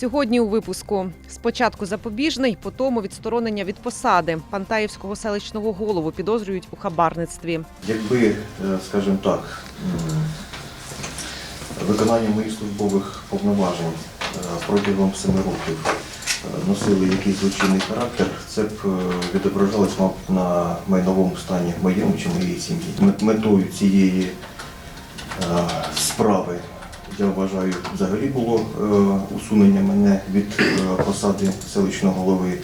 Сьогодні у випуску спочатку запобіжний, потім відсторонення від посади. Пантаївського селищного голову підозрюють у хабарництві. Якби, е, скажімо так, виконання моїх службових повноважень е, протягом семи років е, носили якийсь злочинний характер, це б відображалось, мабуть, на майновому стані моєму чи моєї сім'ї. Метою цієї справи, я вважаю, взагалі було е, усунення мене від е, посади селищного голови.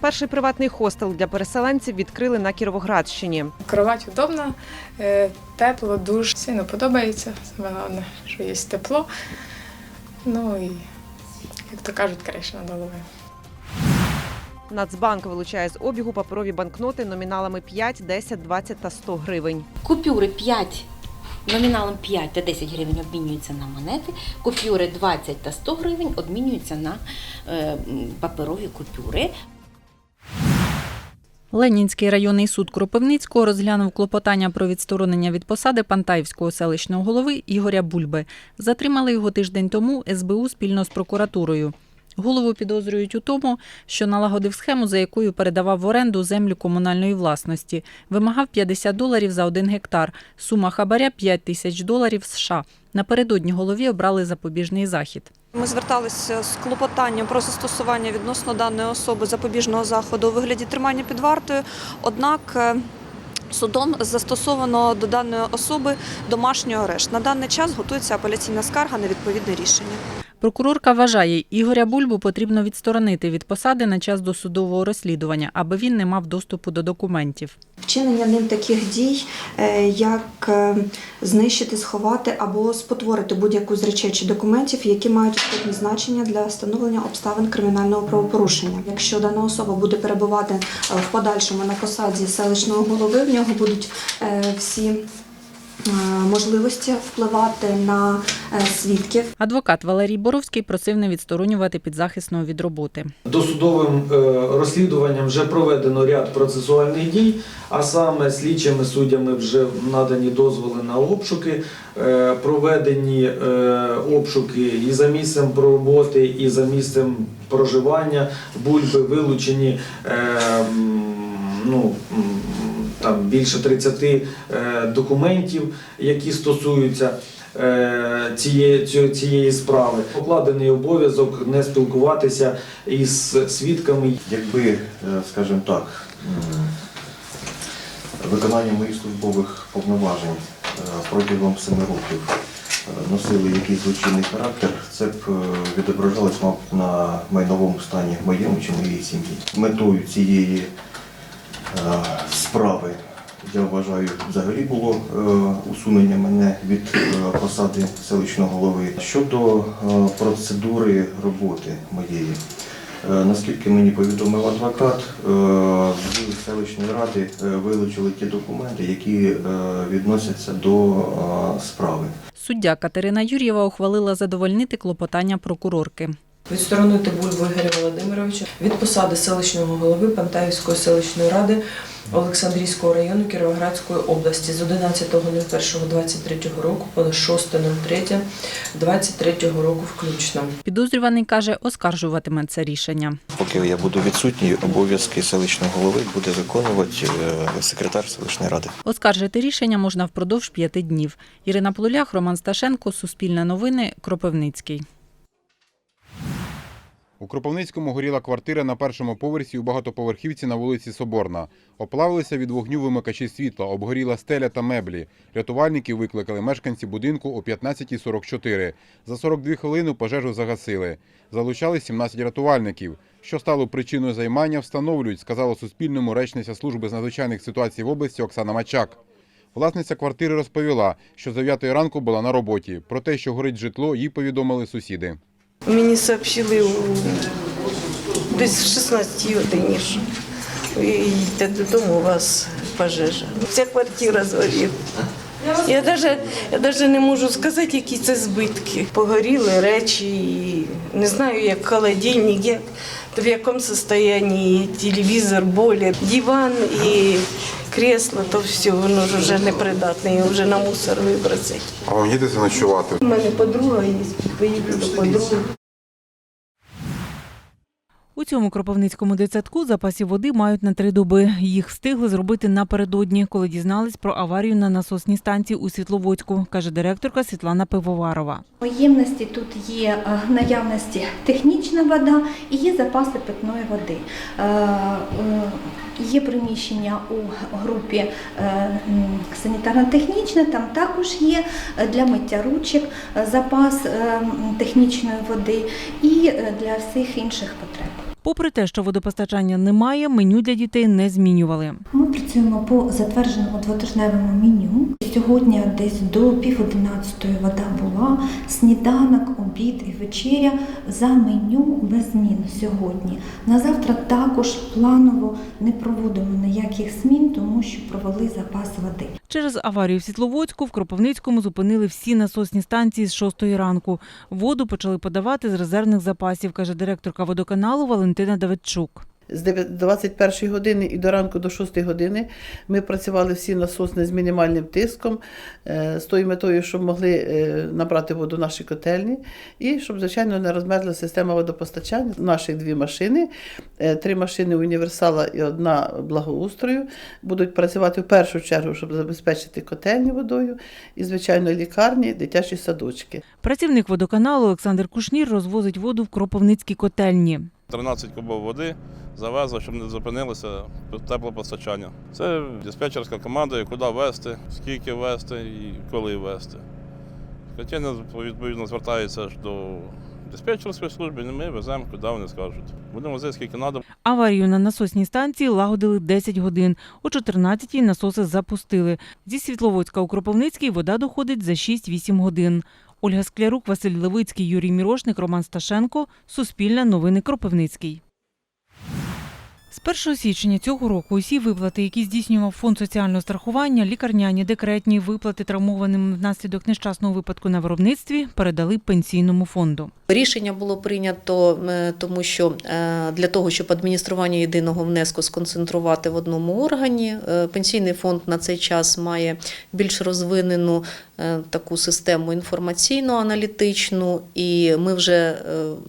Перший приватний хостел для переселенців відкрили на Кіровоградщині. Кровать удобна, е, тепло, душ. Сильно подобається. Саме головне, що є тепло. Ну і, як то кажуть, криша над головою. Нацбанк вилучає з обігу паперові банкноти номіналами 5, 10, 20 та 100 гривень. Купюри 5, номіналом 5 та 10 гривень обмінюються на монети, купюри 20 та 100 гривень обмінюються на паперові купюри. Ленінський районний суд Кропивницького розглянув клопотання про відсторонення від посади Пантаївського селищного голови Ігоря Бульби. Затримали його тиждень тому СБУ спільно з прокуратурою. Голову підозрюють у тому, що налагодив схему, за якою передавав в оренду землю комунальної власності. Вимагав 50 доларів за один гектар. Сума хабаря 5 тисяч доларів США. Напередодні голові обрали запобіжний захід. Ми зверталися з клопотанням про застосування відносно даної особи запобіжного заходу у вигляді тримання під вартою. Однак е, судом застосовано до даної особи домашній арешт. На даний час готується апеляційна скарга на відповідне рішення. Прокурорка вважає, Ігоря Бульбу потрібно відсторонити від посади на час досудового розслідування, аби він не мав доступу до документів. Вчинення ним таких дій, е, як е, знищити, сховати або спотворити будь-яку з речей чи документів, які мають істотне значення для встановлення обставин кримінального правопорушення. Якщо дана особа буде перебувати е, в подальшому на посаді селищного голови, в нього будуть всі можливості впливати на е, свідків, Адвокат Валерій Боровський просив не відсторонювати підзахисного від роботи. Досудовим е, розслідуванням вже проведено ряд процесуальних дій, а саме слідчими суддями вже надані дозволи на обшуки, е, проведені е, обшуки і за місцем роботи, і за місцем проживання бульби вилучені. е, Ну, там більше 30 е, документів, які стосуються е, цієї, справи. Покладений обов'язок не спілкуватися із свідками. Якби, е, скажімо так, виконання моїх службових повноважень е, протягом семи років носили якийсь злочинний характер, це б відображалось, на майновому стані моєму чи моєї сім'ї. Метою цієї справи, я вважаю, взагалі було е, усунення мене від е, посади селищного голови. Щодо е, процедури роботи моєї. Е, Наскільки мені повідомив адвокат, е, з селищної ради е, вилучили ті документи, які е, відносяться до е, справи. Суддя Катерина Юр'єва ухвалила задовольнити клопотання прокурорки. Відсторонити Бульбу Ігоря Володимировича від посади селищного голови Пантаївської селищної ради Олександрійського району Кіровоградської області з 11.01.23 року по 6.03.23 року включно. Підозрюваний каже, оскаржуватиме це рішення. Поки я буду відсутній, обов'язки селищного голови буде виконувати е, секретар селищної ради. Оскаржити рішення можна впродовж п'яти днів. Ірина Плулях, Роман Сташенко, Суспільне новини, Кропивницький. У Кропивницькому горіла квартира на першому поверсі у багатоповерхівці на вулиці Соборна. Оплавилися від вогню вимикачі світла, обгоріла стеля та меблі. Рятувальників викликали мешканці будинку о 15.44. За 42 хвилини пожежу загасили. Залучали 17 рятувальників. Що стало причиною займання, встановлюють, сказала Суспільному речниця служби з надзвичайних ситуацій в області Оксана Мачак. Власниця квартири розповіла, що з 9 ранку була на роботі. Про те, що горить житло, їй повідомили сусіди. Мені сообщили десь в 16 годині, що ви додому, у вас пожежа. Вся квартира згоріла. Я навіть, я навіть не можу сказати, які це збитки. Погоріли речі, не знаю, як холодильник, як, в якому стані телевізор, болі, диван і кресло, то все, воно ж вже непридатне, його вже на мусор вибросить. А вам їдете ночувати? У мене подруга є, поїду до подруги. У цьому кропивницькому дитсадку запасів води мають на три доби. Їх встигли зробити напередодні, коли дізнались про аварію на насосній станції у Світловодську, каже директорка Світлана Пивоварова. У ємності тут є е, в наявності технічна вода і є запаси питної води. Є приміщення у групі е, санітарно-технічне, там також є е, для миття ручок е, запас технічної води і для всіх інших потреб. Попри те, що водопостачання немає, меню для дітей не змінювали. Ми працюємо по затвердженому двотижневому меню. Сьогодні десь до пів одинадцятої вода була, сніданок, обід і вечеря за меню без змін сьогодні. На завтра також планово не проводимо ніяких змін, тому що провели запас води. Через аварію в Світловодську в Кропивницькому зупинили всі насосні станції з 6 ранку. Воду почали подавати з резервних запасів, каже директорка водоканалу Валентина Давидчук. З 21 години і до ранку до 6 години ми працювали всі насосни з мінімальним тиском, е, з тою метою, щоб могли е, набрати воду наші котельні, і щоб, звичайно, не розмерзла система водопостачання. Наших дві машини, е, три машини універсала і одна благоустрою, будуть працювати в першу чергу, щоб забезпечити котельні водою, і, звичайно, лікарні, дитячі садочки. Працівник водоканалу Олександр Кушнір розвозить воду в Кропивницькій котельні. 13 кубов води завезли, щоб не зупинилося теплопостачання. Це диспетчерська команда, куди вести, скільки вести і коли вести. Котельня відповідно звертається до диспетчерської служби, і ми веземо, куди вони скажуть. Будемо возити скільки треба. Аварію на насосній станції лагодили 10 годин. О 14-й насоси запустили. Зі Світловодська у Кропивницький вода доходить за 6-8 годин. Ольга Склярук, Василь Левицький, Юрій Мірошник, Роман Сташенко. Суспільне новини Кропивницький. З 1 січня цього року усі виплати, які здійснював фонд соціального страхування, лікарняні, декретні виплати травмованим внаслідок нещасного випадку на виробництві, передали пенсійному фонду. Рішення було прийнято, е, тому що е, для того, щоб адміністрування єдиного внеску сконцентрувати в одному органі, е, пенсійний фонд на цей час має більш розвинену таку систему інформаційно-аналітичну, і ми вже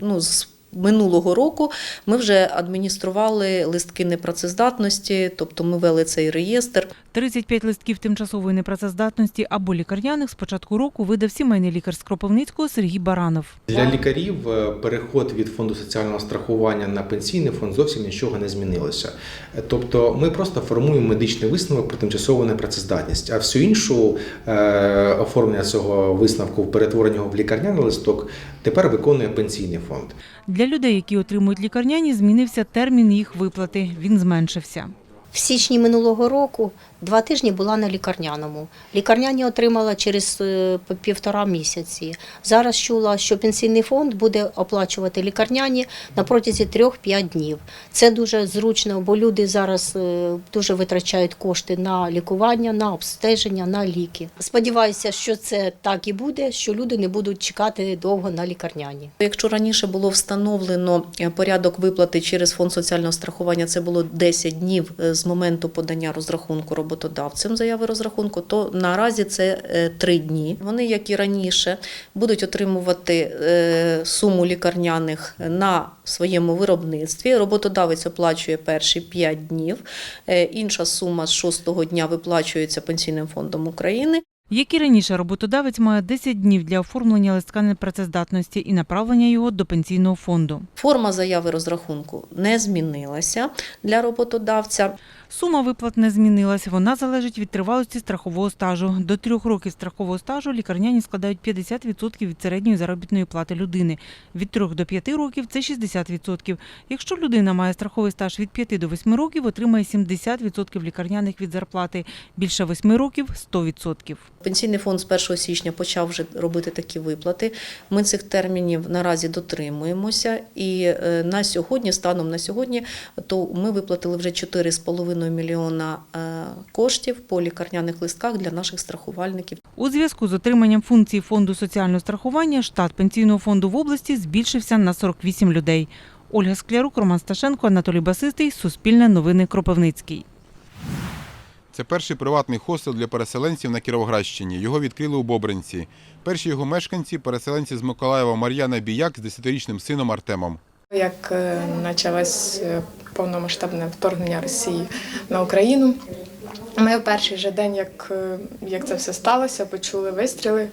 ну, з Минулого року ми вже адміністрували листки непрацездатності, тобто ми вели цей реєстр. 35 листків тимчасової непрацездатності або лікарняних з початку року видав сімейний лікар з Кропивницького Сергій Баранов. Для лікарів е, переход від фонду соціального страхування на пенсійний фонд зовсім нічого не змінилося. Е, Тобто ми просто формуємо медичний висновок про тимчасову непрацездатність, а всю іншу е, оформлення цього висновку, перетворення його в лікарняний листок, тепер виконує пенсійний фонд. Для людей, які отримують лікарняні, змінився термін їх виплати. Він зменшився. В січні минулого року два тижні була на лікарняному. Лікарняні отримала через е, півтора місяці. Зараз чула, що пенсійний фонд буде оплачувати лікарняні на протязі трьох-п'ять днів. Це дуже зручно, бо люди зараз е, дуже витрачають кошти на лікування, на обстеження, на ліки. Сподіваюся, що це так і буде, що люди не будуть чекати довго на лікарняні. Якщо раніше було встановлено е, порядок виплати через фонд соціального страхування, це було 10 днів з моменту подання розрахунку роботодавцем заяви розрахунку, то наразі це 3 дні. Вони, як і раніше, будуть отримувати е, суму лікарняних на своєму виробництві. Роботодавець оплачує перші 5 днів. Е, Інша сума з 6-го дня виплачується Пенсійним фондом України. Як і раніше, роботодавець має 10 днів для оформлення листка непрацездатності і направлення його до пенсійного фонду. Форма заяви розрахунку не змінилася для роботодавця. Сума виплат не змінилась. Вона залежить від тривалості страхового стажу. До трьох років страхового стажу лікарняні складають 50% від середньої заробітної плати людини. Від 3 до 5 років це 60%. Якщо людина має страховий стаж від 5 до 8 років, отримає 70% лікарняних від зарплати. Більше 8 років 100%. Пенсійний фонд з 1 січня почав вже робити такі виплати. Ми цих термінів наразі дотримуємося. І е, на сьогодні, станом на сьогодні, то ми виплатили вже 4,5 мільйона е, коштів по лікарняних листках для наших страхувальників. У зв'язку з отриманням функцій фонду соціального страхування штат пенсійного фонду в області збільшився на 48 людей. Ольга Склярук, Роман Сташенко, Анатолій Басистий, Суспільне новини Кропивницький. Це перший приватний хостел для переселенців на Кіровоградщині. Його відкрили у Бобринці. Перші його мешканці переселенці з Миколаєва Мар'яна Біяк з 10-річним сином Артемом. Як е, почалось е, повномасштабне вторгнення Росії на Україну, ми в перший же день, як, е, як це все сталося, почули вистріли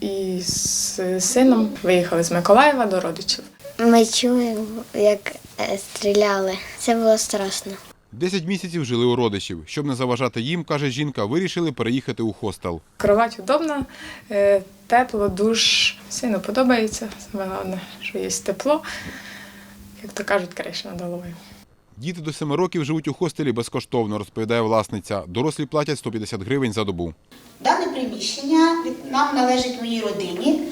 і з сином виїхали з Миколаєва до родичів. Ми чуємо, як стріляли. Це було страшно. Десять місяців жили у родичів. Щоб не заважати їм, каже жінка, вирішили переїхати у хостел. Кровать удобна, е, тепло, душ. Сину подобається. Саме головне, що є тепло. Як то кажуть, криша над головою. Діти до семи років живуть у хостелі безкоштовно, розповідає власниця. Дорослі платять 150 гривень за добу. Дане приміщення від- нам належить моїй родині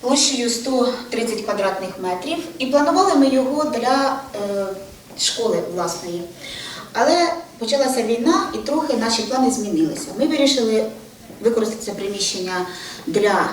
площею 130 квадратних метрів, і планували ми його для е, школи власної. Але почалася війна і трохи наші плани змінилися. Ми вирішили використати це приміщення для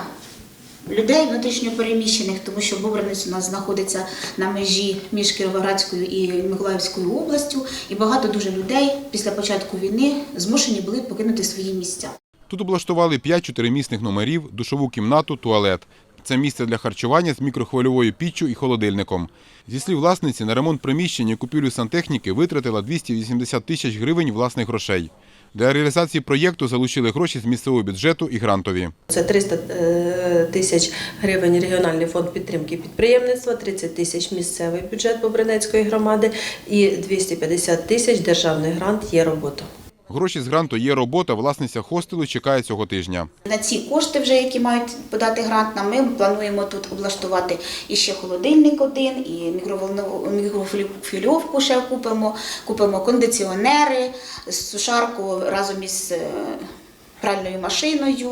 людей внутрішньопереміщених, тому що Бобринець у нас знаходиться на межі між Кіровоградською і Миколаївською областю, і багато дуже людей після початку війни змушені були покинути свої місця. Тут облаштували 5 чотиримісних номерів, душову кімнату, туалет. Це місце для харчування з мікрохвильовою піччю і холодильником. Зі слів власниці, на ремонт приміщення і купівлю сантехніки витратила 280 тисяч гривень власних грошей. Для реалізації проєкту залучили гроші з місцевого бюджету і грантові. Це 300 е, тисяч гривень регіональний фонд підтримки підприємництва, 30 тисяч місцевий бюджет Бобринецької громади і 250 тисяч державний грант є робота. Гроші з гранту є робота, власниця хостелу чекає цього тижня. На ці кошти, вже які мають подати грант, нам ми плануємо тут облаштувати і ще холодильник один, і мікрофільовку ще купимо, купимо кондиціонери, сушарку разом із е, пральною машиною.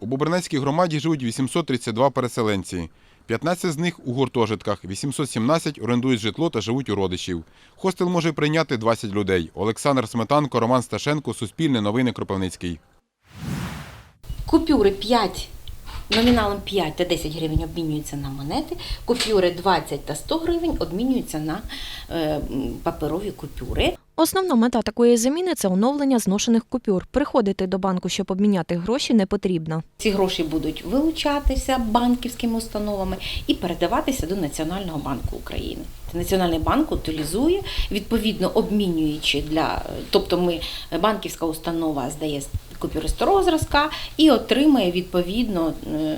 У Бобринецькій громаді живуть 832 переселенці. 15 з них у гуртожитках, 817 орендують житло та живуть у родичів. Хостел може прийняти 20 людей. Олександр Сметанко, Роман Сташенко, Суспільне новини Кропивницький. Купюри 5, номіналом 5 та 10 гривень обмінюються на монети, купюри 20 та 100 гривень обмінюються на е, паперові купюри. Основна мета такої заміни це оновлення зношених купюр. Приходити до банку, щоб обміняти гроші, не потрібно. Ці гроші будуть вилучатися банківськими установами і передаватися до Національного банку України. Національний банк утилізує, відповідно обмінюючи для, тобто ми банківська установа здає купюри старого зразка і отримує відповідно е,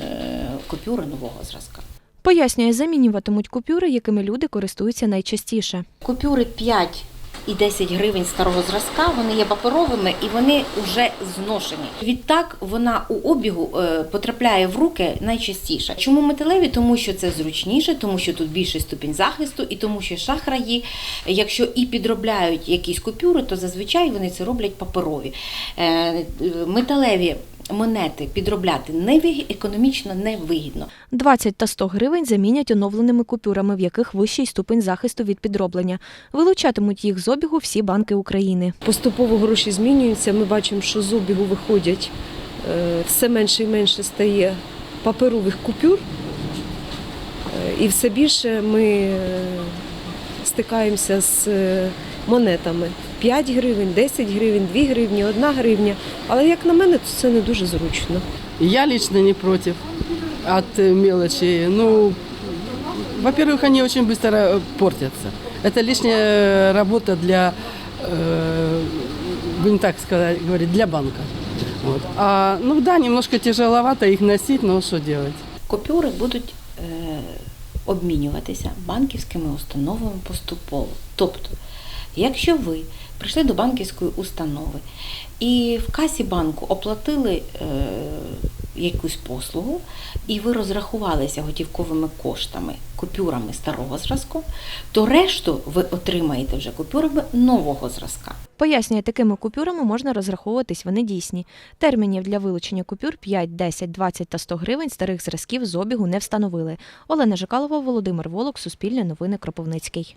купюри нового зразка. Пояснює, замінюватимуть купюри, якими люди користуються найчастіше. Купюри 5 і 10 гривень старого зразка, вони є паперовими і вони вже зношені. Відтак вона у обігу е, потрапляє в руки найчастіше. Чому металеві? Тому що це зручніше, тому що тут більший ступінь захисту, і тому що шахраї, якщо і підробляють якісь купюри, то зазвичай вони це роблять паперові. Е, е, Металеві монети підробляти не економічно невигідно. 20 та 100 гривень замінять оновленими купюрами, в яких вищий ступень захисту від підроблення. Вилучатимуть їх з обігу всі банки України. Поступово гроші змінюються. Ми бачимо, що з обігу виходять е, все менше і менше стає паперових купюр, Е, і все більше ми е, стикаємося з монетами. 5 гривень, 10 гривень, 2 гривні, 1 гривня. Але як на мене, то це не дуже зручно. Я лично не против от э, мелочи. Ну, во-первых, они очень быстро э, портятся. Это лишняя работа для, э, будем так сказать, говорить, для банка. Вот. А, ну да, немножко тяжеловато их носить, но что делать? Купюри будуть е, обмінюватися банківськими установами поступово. Тобто, якщо ви прийшли до банківської установи і в касі банку оплатили е, якусь послугу, і ви розрахувалися готівковими коштами, купюрами старого зразку, то решту ви отримаєте вже купюрами нового зразка. Пояснює, такими купюрами можна розраховуватись, вони дійсні. Термінів для вилучення купюр 5, 10, 20 та 100 гривень старих зразків з обігу не встановили. Олена Жикалова, Володимир Волок, Суспільне новини Кропивницький.